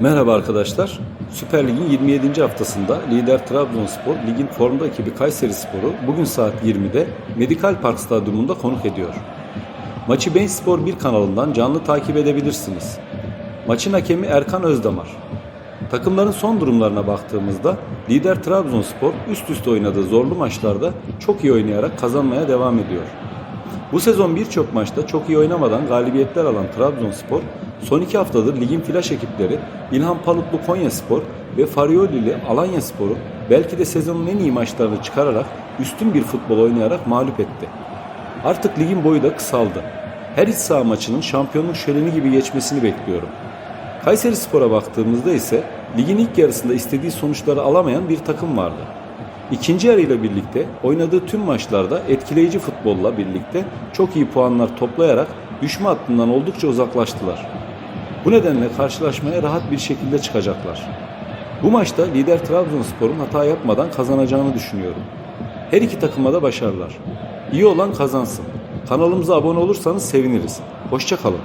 Merhaba arkadaşlar. Süper Lig'in 27. haftasında lider Trabzonspor, ligin formda ekibi Kayseri Sporu bugün saat 20'de Medikal Park Stadyumunda konuk ediyor. Maçı Bein Spor 1 kanalından canlı takip edebilirsiniz. Maçın hakemi Erkan Özdamar. Takımların son durumlarına baktığımızda lider Trabzonspor üst üste oynadığı zorlu maçlarda çok iyi oynayarak kazanmaya devam ediyor. Bu sezon birçok maçta çok iyi oynamadan galibiyetler alan Trabzonspor, son iki haftadır ligin flaş ekipleri İlhan Palutlu Konyaspor ve Fariolili Alanya Spor'u belki de sezonun en iyi maçlarını çıkararak üstün bir futbol oynayarak mağlup etti. Artık ligin boyu da kısaldı. Her iç saha maçının şampiyonluk şöleni gibi geçmesini bekliyorum. Kayseri Spor'a baktığımızda ise ligin ilk yarısında istediği sonuçları alamayan bir takım vardı. İkinci yarıyla birlikte oynadığı tüm maçlarda etkileyici futbolla birlikte çok iyi puanlar toplayarak düşme hattından oldukça uzaklaştılar. Bu nedenle karşılaşmaya rahat bir şekilde çıkacaklar. Bu maçta lider Trabzonspor'un hata yapmadan kazanacağını düşünüyorum. Her iki takıma da başarılar. İyi olan kazansın. Kanalımıza abone olursanız seviniriz. Hoşçakalın.